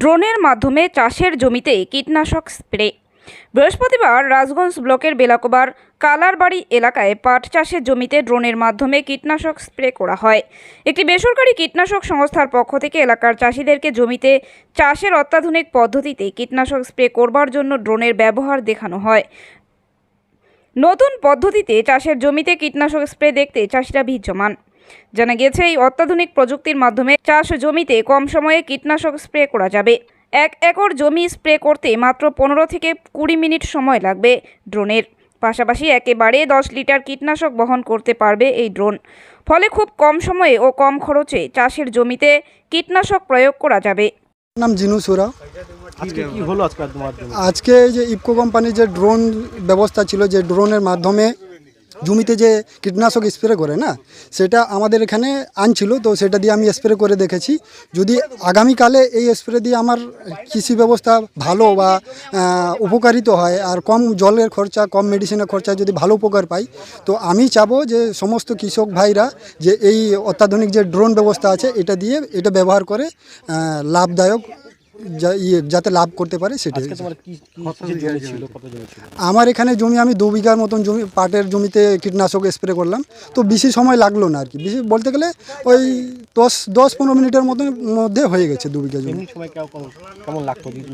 ড্রোনের মাধ্যমে চাষের জমিতে কীটনাশক স্প্রে। বৃহস্পতিবার রাজগঞ্জ ব্লকের বেলাকোবার কালারবাড়ি এলাকায় পাট চাষের জমিতে ড্রোনের মাধ্যমে কীটনাশক স্প্রে করা হয়। একটি বেসরকারি কীটনাশক সংস্থার পক্ষ থেকে এলাকার চাষিদেরকে জমিতে চাষের অত্যাধুনিক পদ্ধতিতে কীটনাশক স্প্রে করবার জন্য ড্রোনের ব্যবহার দেখানো হয়। নতুন পদ্ধতিতে চাষের জমিতে কীটনাশক স্প্রে দেখতে চাষিরা ভিড় জমান জানা গিয়েছে এই অত্যাধুনিক প্রযুক্তির মাধ্যমে চাষ জমিতে কম সময়ে কীটনাশক স্প্রে করা যাবে। এক একর জমি স্প্রে করতে মাত্র পনেরো থেকে কুড়ি মিনিট সময় লাগবে ড্রোনের। পাশাপাশি একেবারে দশ লিটার কীটনাশক বহন করতে পারবে এই ড্রোন। ফলে খুব কম সময়ে ও কম খরচে চাষের জমিতে কীটনাশক প্রয়োগ করা যাবে। নাম জিনু সুরা। আজকে কি হলো আজকে আজকে এই যে ইফকো কোম্পানির যে ড্রোন ব্যবস্থা ছিল যে ড্রোনের মাধ্যমে জমিতে যে কীটনাশক স্প্রে করে, না? সেটা আমাদের এখানে আনছিল, তো সেটা দিয়ে আমি স্প্রে করে দেখেছি। যদি আগামীকালে এই স্প্রে দিয়ে আমার কৃষি ব্যবস্থা ভালো বা উপকারিত হয়, আর কম জলের খরচা, কম মেডিসিনের খরচা যদি ভালো উপকার পাই, তো আমি চাবো যে সমস্ত কৃষক ভাইরা যে এই অত্যাধুনিক যে ড্রোন ব্যবস্থা আছে, এটা দিয়ে এটা ব্যবহার করে লাভদায়ক যা- ইয়ে যাতে লাভ করতে পারে সেটাই ছিল আমার এখানে জমি আমি দু বিঘার মতন জমি পাটের জমিতে কীটনাশক স্প্রে করলাম। তো বেশি সময় লাগল না আর কি। বেশি বলতে গেলে ওই দশ দশ পনেরো মিনিটের মতন মধ্যে হয়ে গেছে দু বিঘা জমি।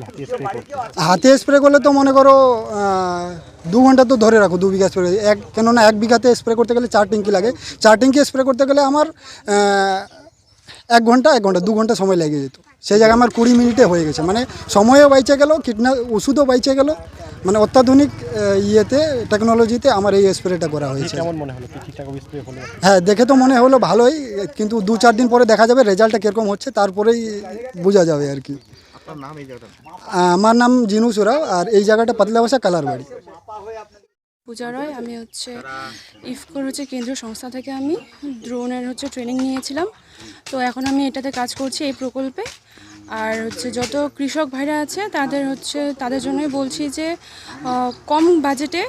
হাতে স্প্রে করতে? হাতে স্প্রে করলে তো মনে করো দু ঘণ্টা তো ধরে রাখো দু বিঘা স্প্রে এক কেননা এক বিঘাতে স্প্রে করতে গেলে চার ট্যাঙ্কি লাগে। চার ট্যাঙ্কি স্প্রে করতে গেলে আমার এক ঘণ্টা এক ঘণ্টা দু ঘণ্টা সময় লেগে যেত। সেই জায়গায় আমার কুড়ি মিনিটে হয়ে গেছে। মানে সময়ও বাইচে গেল কীটনা ওষুধও বাইচে গেল। মানে অত্যাধুনিক ইয়েতে টেকনোলজিতে আমার এই স্প্রেটা করা হয়েছে। কেমন মনে হলো? কি ঠিকঠাক স্প্রে হলো? হ্যাঁ দেখে তো মনে হলো ভালোই কিন্তু দু চার দিন পরে দেখা যাবে রেজাল্টটা কীরকম হচ্ছে তারপরেই বোঝা যাবে আর কি। আমার নাম জিনু সুরাও আর এই জায়গাটা পাতলা বাসা কালার বাড়ি পূজা রয় আমি হচ্ছে ইফকোর হচ্ছে কেন্দ্রীয় সংস্থা থেকে আমি ড্রোনের হচ্ছে ট্রেনিং নিয়েছিলাম। তো এখন আমি এটাতে কাজ করছি এই প্রকল্পে। আর হচ্ছে যত কৃষক ভাইরা আছে তাদের হচ্ছে তাদের জন্যই বলছি যে কম বাজেটে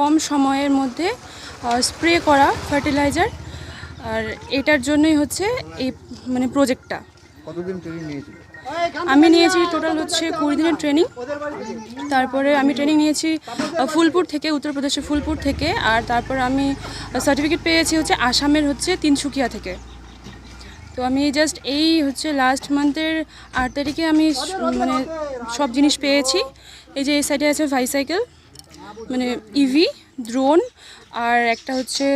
কম সময়ের মধ্যে স্প্রে করা ফার্টিলাইজার আর এটার জন্যই হচ্ছে এই মানে প্রজেক্টটা আমি নিয়েছি টোটাল হচ্ছে কুড়ি দিনের ট্রেনিং তারপরে আমি ট্রেনিং নিয়েছি ফুলপুর থেকে, উত্তরপ্রদেশের ফুলপুর থেকে, আর তারপর আমি সার্টিফিকেট পেয়েছি হচ্ছে আসামের হচ্ছে তিনসুকিয়া থেকে। তো আমি জাস্ট এই হচ্ছে লাস্ট মান্থের আট তারিখে আমি মানে সব জিনিস পেয়েছি। এই যে এই সাইডে আছে বাইসাইকেল মানে ইভি ড্রোন আর একটা হচ্ছে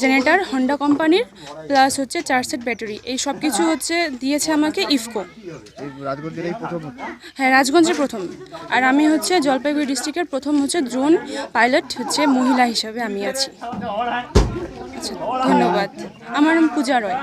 জেনারেটার হন্ডা কোম্পানির প্লাস হচ্ছে চার সেট ব্যাটারি এই সব কিছু হচ্ছে দিয়েছে আমাকে ইফকো হ্যাঁ রাজগঞ্জের প্রথম। আর আমি হচ্ছে জলপাইগুড়ি ডিস্ট্রিক্টের প্রথম হচ্ছে ড্রোন পাইলট হচ্ছে মহিলা হিসাবে আমি আছি। আচ্ছা ধন্যবাদ। আমার নাম পূজা রয়।